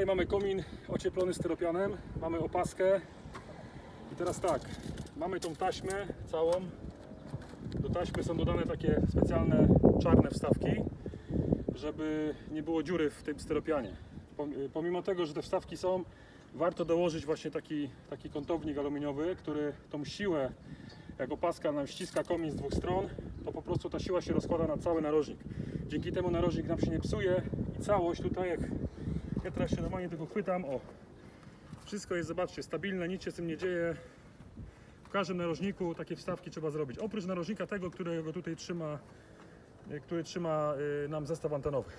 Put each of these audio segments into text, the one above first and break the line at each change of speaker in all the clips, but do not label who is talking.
Tutaj mamy komin ocieplony styropianem, mamy opaskę i teraz tak, mamy tą taśmę całą. Do taśmy są dodane takie specjalne czarne wstawki, żeby nie było dziury w tym styropianie. Pom- Pomimo tego, że te wstawki są, warto dołożyć właśnie taki, taki kątownik aluminiowy, który tą siłę, jak opaska nam ściska komin z dwóch stron, to po prostu ta siła się rozkłada na cały narożnik. Dzięki temu narożnik nam się nie psuje i całość tutaj, jak ja teraz się normalnie tego chwytam, o, wszystko jest, zobaczcie, stabilne, nic się z tym nie dzieje. W każdym narożniku takie wstawki trzeba zrobić. Oprócz narożnika tego, którego tutaj trzyma, y, który trzyma y, nam zestaw antenowy.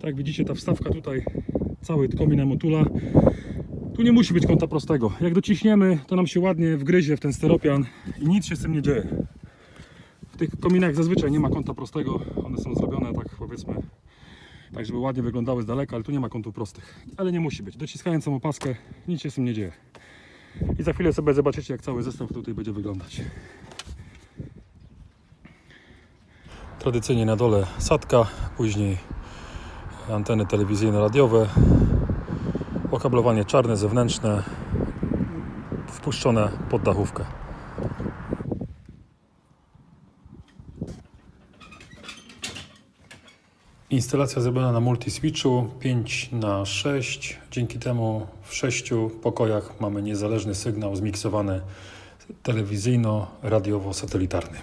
Tak widzicie, ta wstawka tutaj, cały komin motula. Tu nie musi być kąta prostego. Jak dociśniemy, to nam się ładnie wgryzie w ten styropian i nic się z tym nie dzieje. W tych kominach zazwyczaj nie ma kąta prostego. One są zrobione tak powiedzmy, tak żeby ładnie wyglądały z daleka, ale tu nie ma kątów prostych. Ale nie musi być. Dociskając tą opaskę, nic się z tym nie dzieje. I za chwilę sobie zobaczycie, jak cały zestaw tutaj będzie wyglądać. Tradycyjnie na dole sadka, później anteny telewizyjne, radiowe, okablowanie czarne zewnętrzne, wpuszczone pod dachówkę. Instalacja zrobiona na multiswitchu 5 na 6 Dzięki temu w sześciu pokojach mamy niezależny sygnał zmiksowany telewizyjno-radiowo-satelitarny.